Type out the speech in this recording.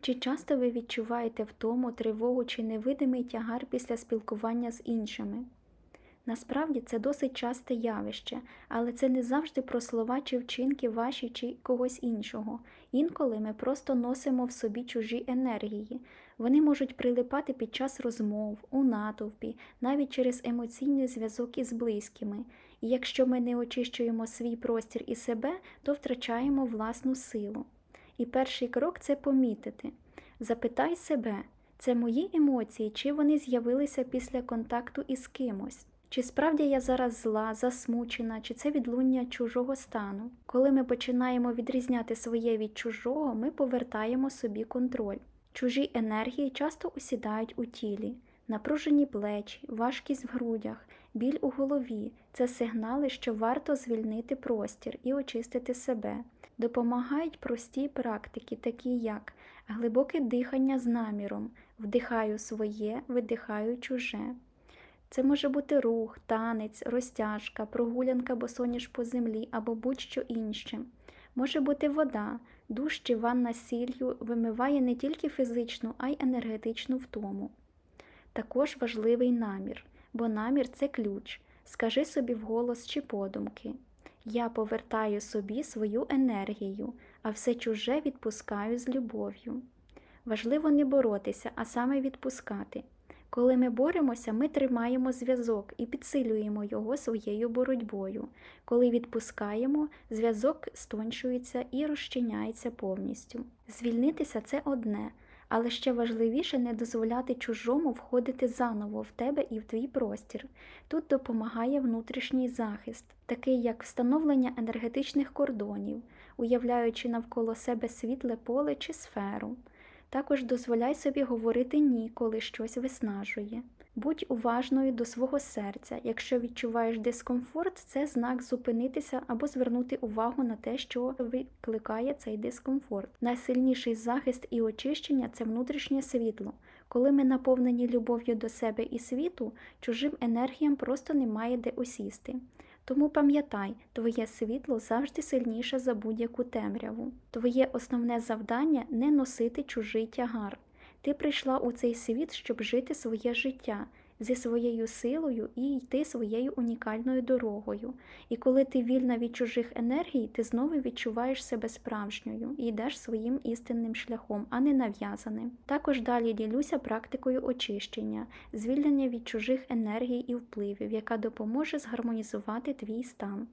Чи часто ви відчуваєте втому, тривогу чи невидимий тягар після спілкування з іншими? Насправді це досить часте явище, але це не завжди про слова чи вчинки ваші чи когось іншого. Інколи ми просто носимо в собі чужі енергії. Вони можуть прилипати під час розмов, у натовпі, навіть через емоційний зв'язок із близькими. І якщо ми не очищуємо свій простір і себе, то втрачаємо власну силу. І перший крок це помітити. Запитай себе, це мої емоції, чи вони з'явилися після контакту із кимось? Чи справді я зараз зла, засмучена, чи це відлуння чужого стану? Коли ми починаємо відрізняти своє від чужого, ми повертаємо собі контроль. Чужі енергії часто усідають у тілі, напружені плечі, важкість в грудях, біль у голові це сигнали, що варто звільнити простір і очистити себе. Допомагають прості практики, такі як глибоке дихання з наміром, вдихаю своє, видихаю чуже. Це може бути рух, танець, розтяжка, прогулянка босоніж по землі або будь-що інше. Може бути вода, душ чи ванна сіллю вимиває не тільки фізичну, а й енергетичну втому. Також важливий намір, бо намір це ключ. Скажи собі вголос чи подумки. Я повертаю собі свою енергію, а все чуже відпускаю з любов'ю. Важливо не боротися, а саме відпускати. Коли ми боремося, ми тримаємо зв'язок і підсилюємо його своєю боротьбою. Коли відпускаємо, зв'язок стончується і розчиняється повністю. Звільнитися це одне, але ще важливіше не дозволяти чужому входити заново в тебе і в твій простір. Тут допомагає внутрішній захист, такий як встановлення енергетичних кордонів, уявляючи навколо себе світле поле чи сферу. Також дозволяй собі говорити ні, коли щось виснажує. Будь уважною до свого серця. Якщо відчуваєш дискомфорт, це знак зупинитися або звернути увагу на те, що викликає цей дискомфорт. Найсильніший захист і очищення це внутрішнє світло. Коли ми наповнені любов'ю до себе і світу, чужим енергіям просто немає де осісти. Тому пам'ятай, твоє світло завжди сильніше за будь-яку темряву. Твоє основне завдання не носити чужий тягар. Ти прийшла у цей світ, щоб жити своє життя зі своєю силою і йти своєю унікальною дорогою. І коли ти вільна від чужих енергій, ти знову відчуваєш себе справжньою і йдеш своїм істинним шляхом, а не нав'язаним. Також далі ділюся практикою очищення, звільнення від чужих енергій і впливів, яка допоможе згармонізувати твій стан.